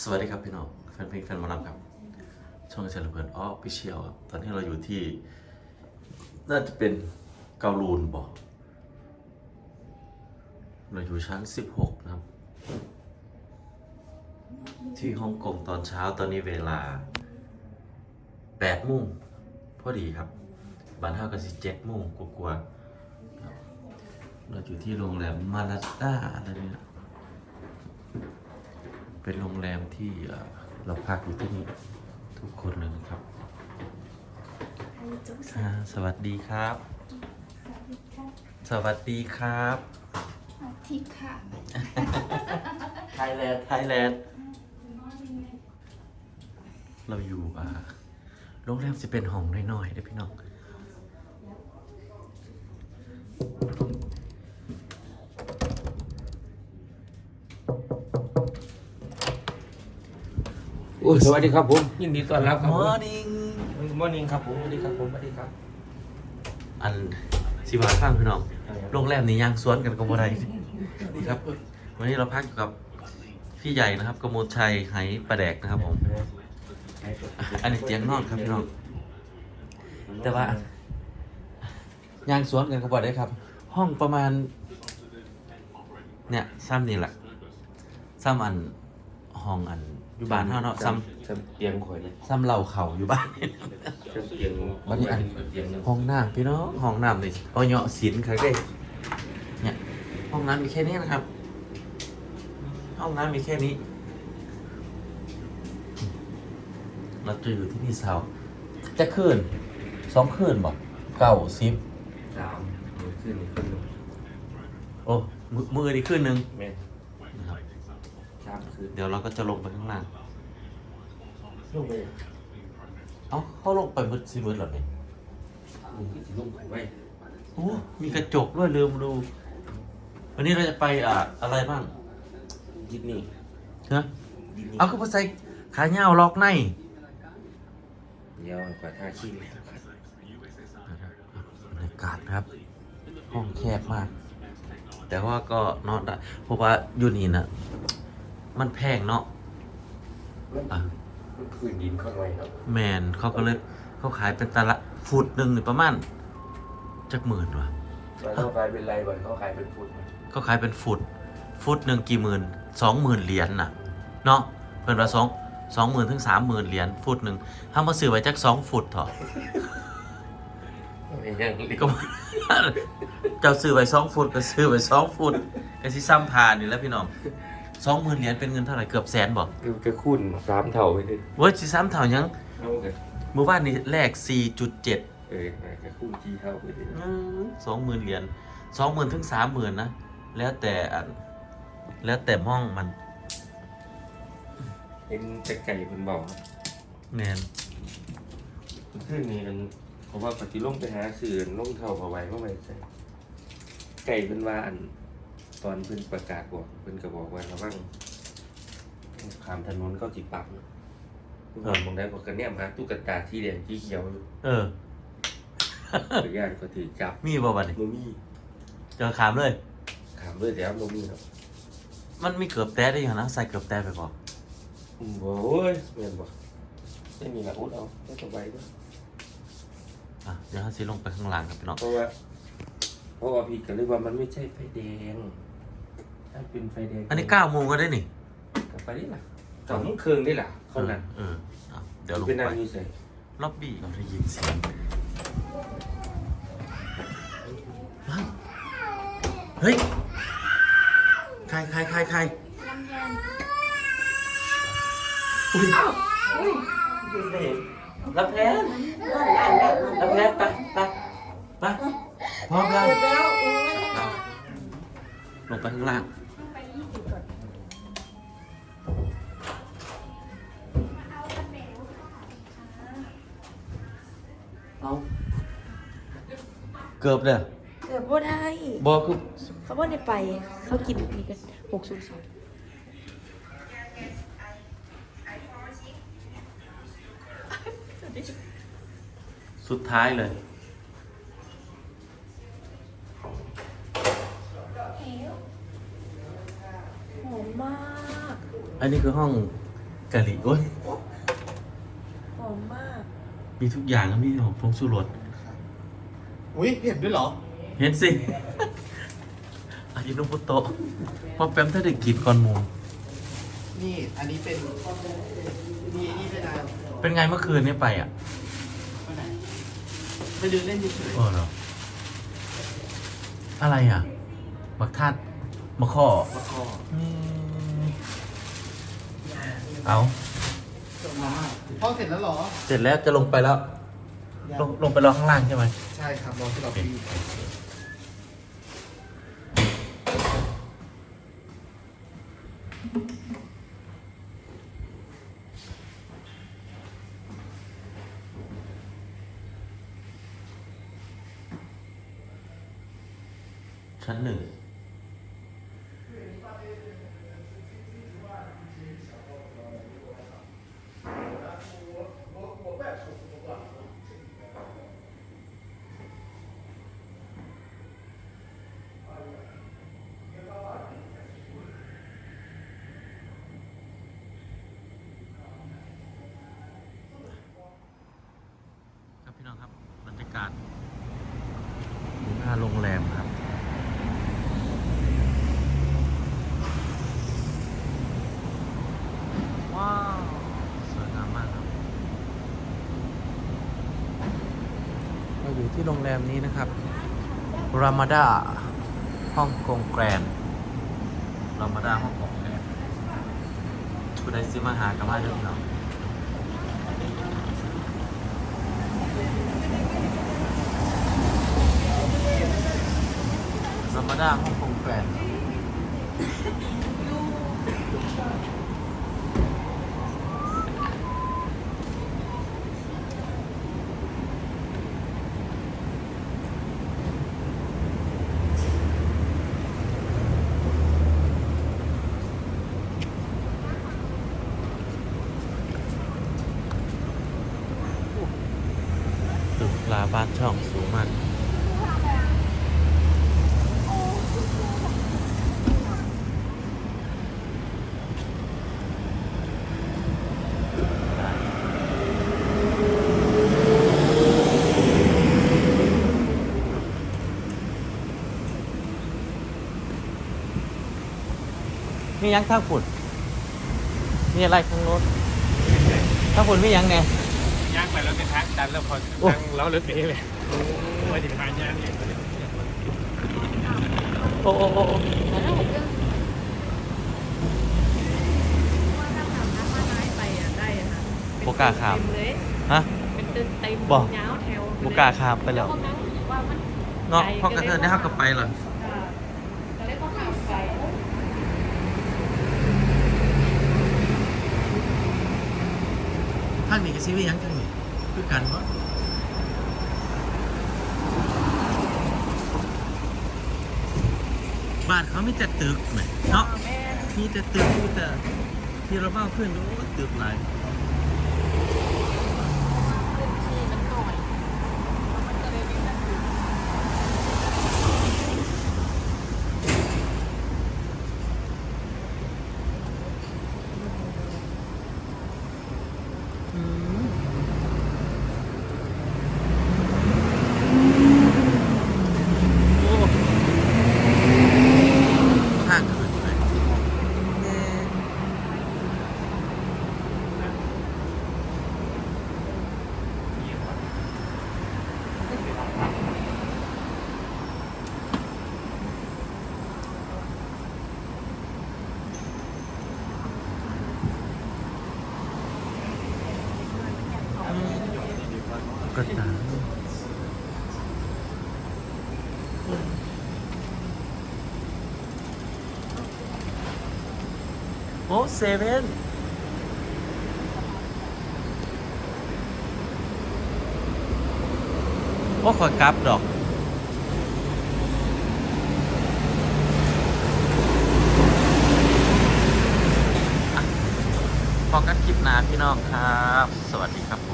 สวัสดีครับพี่น้องแฟนเพลงแฟนมอลำครับ ช่องเฉลิมเพลินออฟฟิเชียลครับ ตอนนี้เราอยู่ที่ น่าจะเป็นเกาลูนบอกเราอยู่ชั้น 16 นะครับ ที่ฮ่องกงตอนเช้าตอนนี้เวลา8โมงพอดีครับบ้านเท่ากันสิ7โมงกว่าๆเราอยู่ที่โรงแรมมาลาต้าอะไรเนี่ย เป็นโรงแรมที่เอ่อเราพักอยู่ที่นี่ทุกคนเลยนะครับฮัลโหลจุ๊บอ่าสวัสดีครับ สวัสดีครับสวัสดีค่ะไทยแลนด์ไทยแลนด์เราอยู่อ่าโรงแรมจะเป็นห้องน้อยๆเด้อพี่น้อง โอ้ยสวัสดีครับผมยินดีต้อนรับครับผม Morning มอร์นิ่งครับผมสวัสดีครับผมสวัสดีครับ อันสิบาฟังพี่น้องโรงแรมนี้ย่างสวนกันกับอะไรนี่ครับ วันนี้เราพักอยู่กับพี่ใหญ่นะครับกมลชัยไหประแดกนะครับผมอันนี้เตียงนอนครับพี่น้อง แต่ว่าย่างสวนกันกับอะไรครับ ห้องประมาณ เนี่ยซ้ำนี่แหละซ้ำอันห้องอัน อยู่บ้านเท่าเนาะซ้จำเตียงข่อยเลยำซ้ำเหล่าเข่าอยู่บ้าน จำเตียงวันนี้อัน เตียงนึงห้องน้ำพี่น้องห้องน้ำเลยเอาเหยาะศิลครับเด้เนี่ยห้องน้ำมีแค่นี้นะครับ ห้องน้ำมีแค่นี้เราจะอยู่ที่นี่เสาจะคืนสองคืนบ่เก้าสิบสามมือขึ้นนี่ขึ้นลงโอ้มือมือดีขึ้นหนึ่งแม่นนะครับสามขึ้นเดี๋ยวเราก็จะลงไปข้างล่างลงไปเอ้าเขาลงไปมืดสิมืดเหรอเนี่ยมึงสิลงไปไว้โอ้มีกระจกด้วยลืมดู วันนี้เราจะไปอะอะไรบ้างยิดนี่ฮะยิดนี่เอาเข้าไปใส่ขาเหย้าล็อกในเดี๋ยวกว่าท่าขี้แม่ครับบรรยากาศนะครับ ห้องแคบมาก แต่ว่าก็นอนได้เพราะว่าอยู่นี่นะ มันแพงเนาะอะมันคืนดินข้างในครับแมนเขาก็เลยเขาขายเป็นตาละฟุตหนึ่งนี่ประมาณจักหมื่นวะตอนเขาขายเป็นไรบ่อนเขาขายเป็นฟุตนะเขาขายเป็นฟุตฟุตหนึ่งกี่หมื่นสองหมื่นเหรียญน่ะเนาะเพิ่นว่าสองสองหมื่นถึงสามหมื่นเหรียญฟุตหนึ่งถ้ามาซื้อไว้จักสองฟุตเถอะไอ้ยังเล็กก็ เจ้าซื้อไว้สองฟุตก็ซื้อไว้สองฟุตก็สิซ้ำผ่านนี่แหล้วพี่น้อง สองหมื่นเหรียญเป็นเงินเท่าไหร่เกือบแสนบอกกระคุ้นสามเท่าไปเลยเว้ยสิซ้ำเท่ายังเอากันเมื่อวานนี้แลกสี่จุดเจ็ดเออกระคุ้นจีเท่าไปเลยสองหมื่นเหรียญสองหมื่นถึงสามหมื่นนะ แล้วแต่อันแล้วแต่ห้องมันเห็นแต่ไก่เป็นเบาครับแมนขึ้นนี่มันเพราะว่าปฏิลงไปหาสื่อลงเท่าเอาไว้เมื่อไหร่ใส่ไก่เป็นว่าอัน ตอนเพิ่นประกาศบอกเพิ่นก็บอกว่าระวังขามถนนเขาจิปรับเพิ่นบอกมองได้บอกกันเนี่ยมาตุ๊กตาที่แดงที่เขียวอยู่เออขอญาติก็ถือจับมีบ่บัดนี้โมมี่เจอขามเลยขามด้วยแล้วโมมี่ครับ มันมีเกือบแต้ได้ยังนะใส่เกือบแต้ไปบอกอืมโอ้ยเมียนบอกไม่มีละอุดเอาไม่สบายด้วยอะเดี๋ยวเราสิลงไปข้างล่างครับพี่น้องเพราะว่าเพราะว่าพี่ก็เลยว่ามันไม่ใช่ไฟแดง ถ้าเป็นไฟแดงอันนี้เก้าโมงก็ได้นี่กลับไปได้ล่ะสองเครื่องได้ล่ะเขานั้นเอออะเดี๋ยวลงเป็นนางไปอยู่ใส่ล็อบบี้เราได้ยินเสียงเฮ้ยใครใครใครใครอุ้ยรับแพนรับแพนไปไปไปพร้อมยังลงไปข้างล่าง เกือบเลยเกือบบ่ได้บอกคือเขาบ่ได้ไป เขากินนี่กันหกศูนย์สองสุดท้ายเลยหอมมากอันนี้คือห้องกะหรี่โอ้ยหอมมาก มีทุกอย่างก็มีของพงสุรส อุ้ยเห็นด้วยเหรอ เห็นสิ อายุนุปุโตะพอแปมถ้าได้กินก่อนหมู นี่อันนี้เป็นมีอันนี้ด้วยนะเป็นไงเมื่อคืนนี้ไปอะไปไหนไปเดินเล่นเฉยโอ้เหรอ อะไรอะ บักทัดมาข้อๆแล้วก็อืมเอา จบมาพ่อเสร็จแล้วเหรอ เสร็จแล้วจะลงไปแล้ว ลงลงไปรอข้างล่างใช่ไหมใช่ครับรอที่เราโอเคพี่ชั้นหนึ่ง ครับพี่น้องครับบรรยากาศหน้าโรงแรมครับ ว้าว สวยงามมากครับเราอยู่ ที่โรงแรมนี้นะครับรามาดาฮ่องกงแกรนรามาดาฮ่องกงแกรนคุณไดซิมาหากันมาเรื่องเรารามาดาฮ่องกงแกรน ด์ตึกลาบ้าช่องสูงมากมียังท่าฝุ่นมีอะไรข้างโน้นท่าฝุ่นมียังไง ย่างไปแล้วเป็นทักดันแล้วพอโอ้นั่งแล้วเลิกเอะเลยว่าจะทานย่างเนี่ยโอ้โอ้โอ้โอ้ว่าถ้าทำน้ำมาน้อยไปอะได้อะค่ะโอกาขามเต็มเลยฮะเป็นตึกเต็มบอกยาวแถวโอกาขามไปแล้วก็นั่งว่ามันเนาะไกลพ่อกระเทินได้ห้ากลับไปเหรอค่ะก็เลยก็ขับไปทางนี้ก็ซีวียังทางนี้ คือกันวะบ้านเขามีแต่ตึกไหมเนาะแม่มีแต่ตึกมีแต่ที่เราบ้าเพื่อนโอ้ตึกหลาย ขึ้นที่มันหน่อยมันก็เลยมีแบบ อืมโอ้ห้างขึ้นเลยแน่ กระต่ายโอ้เซเว่นโอ้ขอยกลับดอกพอกันคลิปนาพี่น้องครับ สวัสดีครับผม